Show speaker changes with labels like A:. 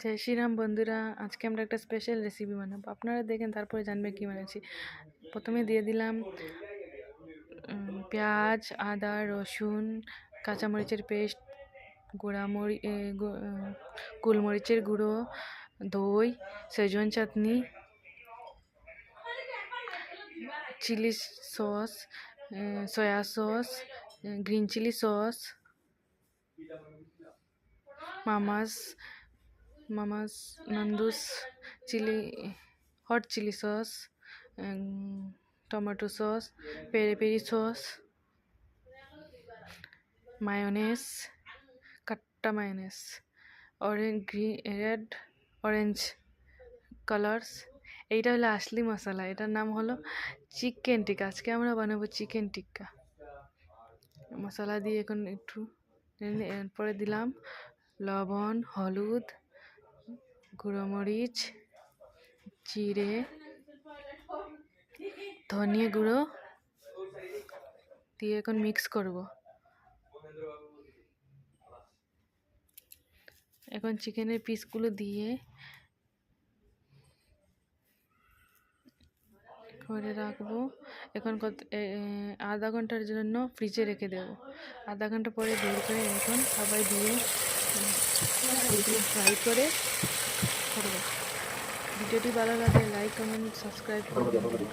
A: জয় শ্রীরাম বন্ধুরা, আজকে আমরা একটা স্পেশাল রেসিপি বানাবো। আপনারা দেখেন, তারপরে জানবেন কী বানাচ্ছি। প্রথমে দিয়ে দিলাম পেঁয়াজ, আদা, রসুন, কাঁচামরিচের পেস্ট, গোড়ামরি গোলমরিচের গুঁড়ো, দই সেজন চাটনি, chilli sauce soya sauce green chilli sauce, মামাস মামাস, Nando's, chilli, hot chilli sauce tomato sauce, peri peri sauce, mayonnaise, কাট্টা mayonnaise, orange green red, orange colours. এইটা হলো আসলি মশলা। এটার নাম হলো চিকেন টিক্কা। আজকে আমরা বানাবো চিকেন টিক্কা। মশলা দিয়ে এখন একটু এরপরে দিলাম লবণ, হলুদ গুঁড়ো মরিচ জিরে, ধনিয়া গুঁড়ো দিয়ে এখন মিক্স করব। এখন চিকেনের পিসগুলো দিয়ে করে রাখব। এখন কত আধা ঘণ্টার জন্য ফ্রিজে রেখে দেবো। আধা ঘণ্টা পরে বের করে এখন সবাই দিয়ে ফ্রাই করে করব। ভিডিওটি ভালো লাগলে লাইক কমেন্ট সাবস্ক্রাইব করবেন